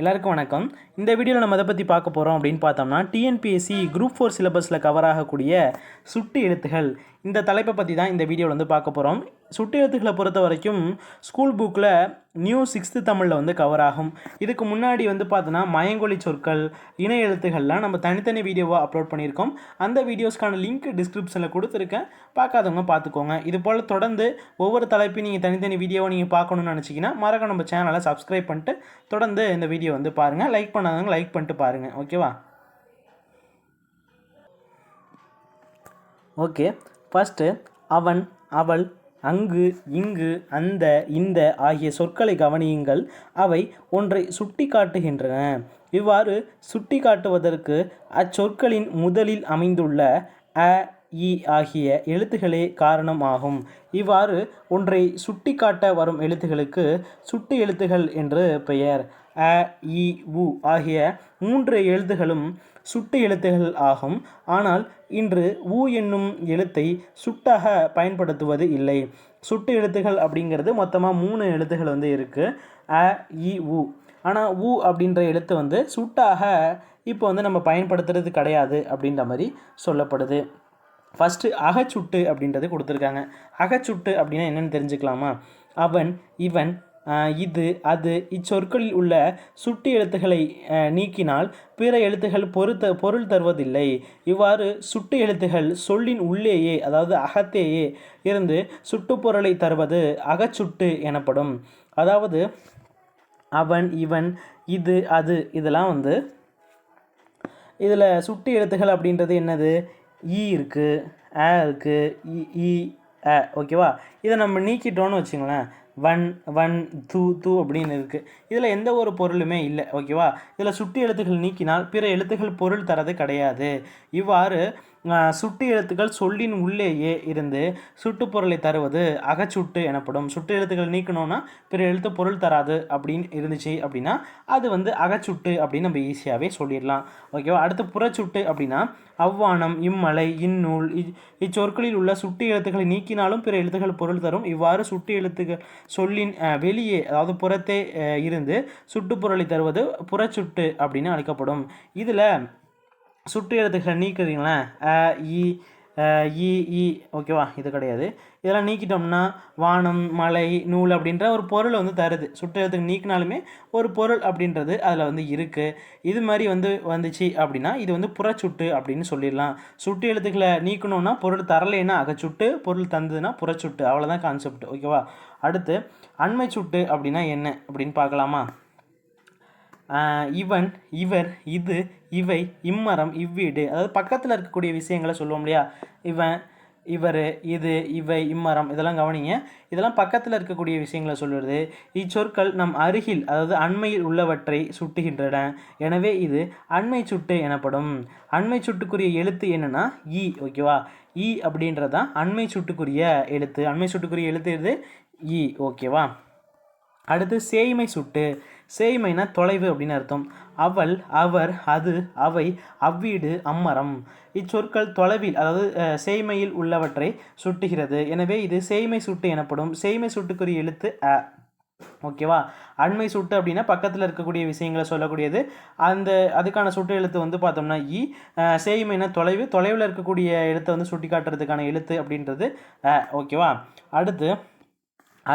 எல்லாருக்கும் வணக்கம். இந்த வீடியோவில் நம்ம எதை பற்றி பார்க்க போகிறோம் அப்படின்னு பார்த்தோம்னா டிஎன்பிஎஸ்சி குரூப் ஃபோர் சிலபஸில் கவர் ஆகக்கூடிய சுட்டு எழுத்துகள். இந்த தலைப்பை பற்றி தான் இந்த வீடியோவில் வந்து பார்க்க போகிறோம் சுட்டு எழுத்துக்களை பொறுத்த வரைக்கும் ஸ்கூல் புக்கில் நியூ சிக்ஸ்த்து தமிழில் வந்து கவர் ஆகும். இதுக்கு முன்னாடி வந்து பார்த்தோன்னா மயங்கொழி சொற்கள் இணை எழுத்துக்கள்லாம் நம்ம தனித்தனி வீடியோவாக அப்லோட் பண்ணியிருக்கோம். அந்த வீடியோஸ்க்கான லிங்க் டிஸ்கிரிப்ஷனில் கொடுத்துருக்கேன். பார்க்காதவங்க பார்த்துக்கோங்க. இது போல் தொடர்ந்து ஒவ்வொரு தலைப்பையும் நீங்கள் தனித்தனி வீடியோவை நீங்கள் பார்க்கணும்னு நினச்சிங்கன்னா மறக்க நம்ம சேனலை சப்ஸ்கிரைப் பண்ணிட்டு தொடர்ந்து இந்த வீடியோ வந்து பாருங்கள் லைக் பண்ணாதவங்க லைக் பண்ணிட்டு பாருங்கள் ஓகேவா ஓகே ஃபஸ்ட்டு அவன் அவள் அங்கு இங்கு அந்த இந்த ஆகிய சொற்களை கவனியுங்கள். அவை ஒன்றை சுட்டி காட்டுகின்றன இவ்வாறு சுட்டி காட்டுவதற்கு அச்சொற்களின் முதலில் அமைந்துள்ள அ இ ஆகிய எழுத்துகளே காரணம் ஆகும். இவ்வாறு ஒன்றை சுட்டி காட்ட வரும் எழுத்துகளுக்கு சுட்டு எழுத்துகள் என்று பெயர். அ இ உ ஆகிய மூன்று எழுத்துகளும் சுட்டு எழுத்துகள் ஆகும். ஆனால் இன்று உ என்னும் எழுத்தை சுட்டாக பயன்படுத்துவது இல்லை. சுட்டு எழுத்துகள் அப்படிங்கிறது மொத்தமாக மூணு எழுத்துகள் வந்து இருக்குது அ இ உ. ஆனால் உ அப்படின்ற எழுத்து வந்து சுட்டாக இப்போ வந்து நம்ம பயன்படுத்துறது கிடையாது அப்படின்ற மாதிரி சொல்லப்படுது. ஃபஸ்ட்டு அகச்சுட்டு அப்படின்றது கொடுத்துருக்காங்க. அகச்சுட்டு அப்படின்னா என்னென்னு தெரிஞ்சுக்கலாமா? அவன் இவன் இது அது இச்சொற்களில் உள்ள சுட்டு எழுத்துக்களை நீக்கினால் பிற எழுத்துகள் பொருத்த பொருள் தருவதில்லை. இவ்வாறு சுட்டு எழுத்துகள் சொல்லின் உள்ளேயே அதாவது அகத்தேயே இருந்து சுட்டுப்பொருளை தருவது அகச்சுட்டு எனப்படும். அதாவது அவன் இவன் இது அது இதெல்லாம் வந்து இதில் சுட்டு எழுத்துகள் அப்படின்றது என்னது? ஈ இருக்குது ஆ இருக்குது இ ஓகேவா? இதை நம்ம நீக்கிட்டோன்னு வச்சுங்களேன் வன் வன் தூ தூ அப்படின்னு இருக்குது இதில் எந்த ஒரு பொருளுமே இல்லை ஓகேவா இதில் சுட்டி எழுத்துக்கள் நீக்கினால் பிற எழுத்துக்கள் பொருள் தரது கிடையாது. இவ்வாறு சுட்டு எழுத்துக்கள் சொல்லின் உள்ளேயே இருந்து சுட்டுப்பொருளை தருவது அகச்சுட்டு எனப்படும். சுட்டு எழுத்துக்கள் நீக்கணும்னா பிற எழுத்து பொருள் தராது அப்படின்னு இருந்துச்சு அப்படின்னா அது வந்து அகச்சுட்டு அப்படின்னு நம்ம ஈஸியாகவே சொல்லிடலாம். ஓகேவா? அடுத்து புறச்சுட்டு அப்படின்னா அவ்வானம் இம்மலை இந்நூல் இ- இச்சொற்களில் உள்ள சுட்டு எழுத்துக்களை நீக்கினாலும் பிற எழுத்துக்கள் பொருள் தரும். இவ்வாறு சுட்டு எழுத்துக்கள் சொல்லின் வெளியே அதாவது புறத்தே இருந்து சுட்டுப்பொருளை தருவது புறச்சுட்டு அப்படின்னு அழைக்கப்படும். இதில் சுட்டு எழுத்துக்களை நீக்குறீங்களேன் அ இ இ இ ஓகேவா? இது கிடையாது. இதெல்லாம் நீக்கிட்டோம்னா வானம் மலை நூல் அப்படின்ற ஒரு பொருள் வந்து தருது. சுட்டு நீக்கினாலுமே ஒரு பொருள் அப்படின்றது அதில் வந்து இருக்குது இது மாதிரி வந்து வந்துச்சு அப்படின்னா இது வந்து புறச்சுட்டு அப்படின்னு சொல்லிடலாம். சுட்டு எழுத்துக்களை நீக்கணும்னா பொருள் தரலைன்னா அகச்சுட்டு பொருள் தந்ததுன்னா புறச்சுட்டு. அவ்வளோதான் கான்செப்ட் ஓகேவா? அடுத்து அண்மை சுட்டு அப்படின்னா என்ன அப்படின்னு பார்க்கலாமா? இவன் இவர் இது இவை இம்மரம் இவ்வீடு. அதாவது பக்கத்தில் இருக்கக்கூடிய விஷயங்களை சொல்லுவோம் இல்லையா? இவன் இவர் இது இவை இம்மரம் இதெல்லாம் கவனிங்க. இதெல்லாம் பக்கத்தில் இருக்கக்கூடிய விஷயங்களை சொல்லுறது. இச்சொற்கள் நம் அருகில் அதாவது அண்மையில் உள்ளவற்றை சுட்டுகின்றன. எனவே இது அண்மை சுட்டு எனப்படும். அண்மை சுட்டுக்குரிய எழுத்து என்னென்னா ஈ ஓகேவா? ஈ அப்படின்றதான் அண்மை சுட்டுக்குரிய எழுத்து. அண்மை சுட்டுக்குரிய எழுத்து இது இ ஓகேவா? அடுத்து சேய்மை சுட்டு. சேய்மைனா தொலைவு அப்படின்னு அர்த்தம். அவள் அவர் அது அவை அவ்வீடு அம்மரம். இச்சொற்கள் தொலைவில் அதாவது சேய்மையில் உள்ளவற்றை சுட்டுகிறது. எனவே இது சேய்மை சுட்டு எனப்படும். சேய்மை சுட்டுக்குரிய எழுத்து அ. ஓகேவா அண்மை சுட்டு அப்படின்னா பக்கத்தில் இருக்கக்கூடிய விஷயங்களை சொல்லக்கூடியது. அந்த அதுக்கான சுட்டு எழுத்து வந்து பார்த்தோம்னா இ. சேய்மைனா தொலைவு. தொலைவில் இருக்கக்கூடிய எழுத்தை வந்து சுட்டி காட்டுறதுக்கான எழுத்து அப்படின்றது ஓகேவா அடுத்து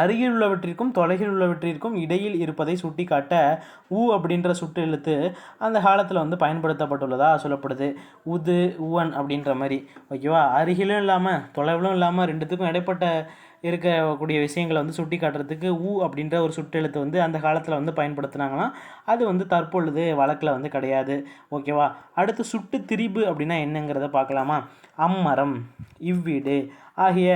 அருகில் உள்ளவற்றிற்கும் தொலைகில் உள்ளவற்றிற்கும் இடையில் இருப்பதை சுட்டிக்காட்ட ஊ அப்படின்ற சுட்டு எழுத்து அந்த காலத்தில் வந்து பயன்படுத்தப்பட்டுள்ளதாக சொல்லப்படுது. உது உவன் அப்படின்ற மாதிரி. ஓகேவா அருகிலும் இல்லாமல் தொலைவிலும் இல்லாமல் ரெண்டுத்துக்கும் இடைப்பட்ட இருக்கக்கூடிய விஷயங்களை வந்து சுட்டி காட்டுறதுக்கு ஊ அப்படின்ற ஒரு சுட்டெழுத்து வந்து அந்த காலத்தில் வந்து பயன்படுத்துனாங்கன்னா அது வந்து தற்பொழுது வழக்கில் வந்து கிடையாது. ஓகேவா அடுத்து சுட்டு திரிபு அப்படின்னா என்னங்கிறத பார்க்கலாமா? அம்மரம். இவ்வீடு. ஆகிய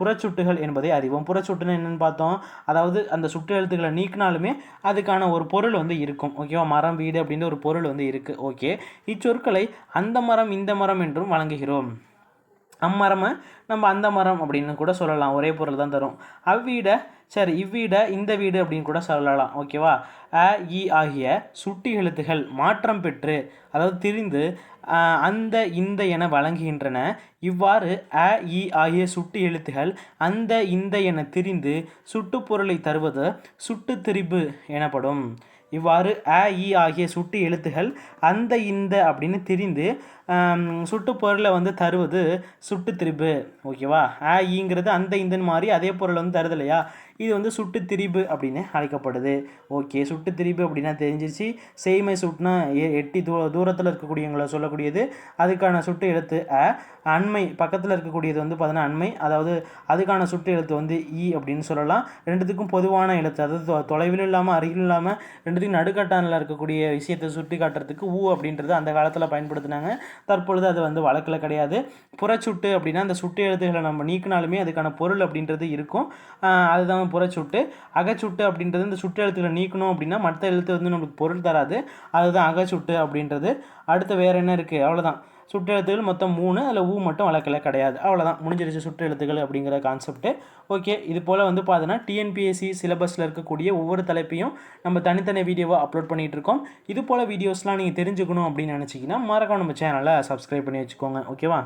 புறச்சுட்டுகள் என்பதை அறிவோம். புறச்சுட்டுன்னு என்னென்னு பார்த்தோம். அதாவது அந்த சுட்டு எழுத்துக்களை நீக்கினாலுமே அதுக்கான ஒரு பொருள் வந்து இருக்கும். ஓகேவா? மரம் வீடு அப்படின்ற ஒரு பொருள் வந்து இருக்குது ஓகே. இச்சொற்களை அந்த மரம் இந்த மரம் என்றும் வழங்குகிறோம். அம்மரமை நம்ம அந்த மரம் அப்படின்னு கூட சொல்லலாம். ஒரே பொருள் தான் தரும். அவ்வீட சரி இவ்வீட இந்த வீடு அப்படின்னு கூட சொல்லலாம். ஓகேவா அ இ ஆகிய சுட்டி எழுத்துகள் மாற்றம் பெற்று அதாவது திரிந்து அந்த இந்த என வழங்குகின்றன. இவ்வாறு அ இ ஆகிய சுட்டு எழுத்துகள் அந்த இந்த என திரிந்து சுட்டுப்பொருளை தருவது சுட்டு திரிபு எனப்படும். இவ்வாறு அ இ ஆகிய சுட்டு எழுத்துகள் அந்த இந்த அப்படின்னு திரிந்து சுட்டு பொருளை வந்து தருவது சுட்டு திரிபு ஓகேவா? ஆ ஈங்கிறது அந்த இந்தன் மாதிரி அதே பொருள் வந்து தருது இல்லையா? இது வந்து சுட்டு திரிபு அப்படின்னு அழைக்கப்படுது. ஓகே சுட்டு திரிபு அப்படின்னா தெரிஞ்சிருச்சு. செய்மை சுட்டுனா எ- எட்டி தூ தூரத்தில் இருக்கக்கூடியவங்களை சொல்லக்கூடியது. அதுக்கான சுட்டு எழுத்து அ அண்மை பக்கத்தில் இருக்கக்கூடியது வந்து பார்த்தீங்கன்னா அண்மை. அதாவது அதுக்கான சுட்டு எழுத்து வந்து இ அப்படின்னு சொல்லலாம். ரெண்டுத்துக்கும் பொதுவான எழுத்து. அதாவது தொ- தொலைவில் இல்லாமல் அருகில் இல்லாமல் ரெண்டுத்துக்கும் நடுக்கட்டானில் இருக்கக்கூடிய விஷயத்தை சுட்டி காட்டுறதுக்கு ஊ அப்படின்றது அந்த காலத்தில் பயன்படுத்தினாங்க. தற்பொழுது அது வந்து வழக்கில் கிடையாது. புறச்சுட்டு அப்படின்னா அந்த சுட்டு எழுத்துக்களை நம்ம நீக்கினாலுமே அதுக்கான பொருள் அப்படின்றது இருக்கும். அதுதான் புறச்சுட்டு. அகச்சுட்டு அப்படின்றது இந்த சுட்டு எழுத்துக்களை நீக்கணும் அப்படின்னா மற்ற எழுத்து வந்து நம்மளுக்கு பொருள் தராது. அதுதான் அகச்சுட்டு அப்படின்றது. அடுத்து வேறு என்ன இருக்குது அவ்வளோதான் சுட்டு எழுத்துக்கள் மொத்தம் மூணு அதில் ஊ மட்டும் வழக்கில் கிடையாது. அவ்வளோதான் முடிஞ்சிருச்சு சுட்டு எழுத்துக்கள் அப்படிங்கிற கான்செப்ட்டு ஓகே இது போல் வந்து பார்த்தீங்கன்னா டிஎன்பிஎஸ்சி சிலபஸில் இருக்கக்கூடிய ஒவ்வொரு தலைப்பையும் நம்ம தனித்தனி வீடியோவாக அப்லோட் பண்ணிகிட்டு இருக்கோம். இது போல் வீடியோஸ்லாம் நீங்கள் தெரிஞ்சுக்கணும் அப்படின்னு நினச்சிங்கன்னா மறக்காம நம்ம சேனலை சப்ஸ்கிரைப் பண்ணி வச்சுக்கோங்க. ஓகேவா?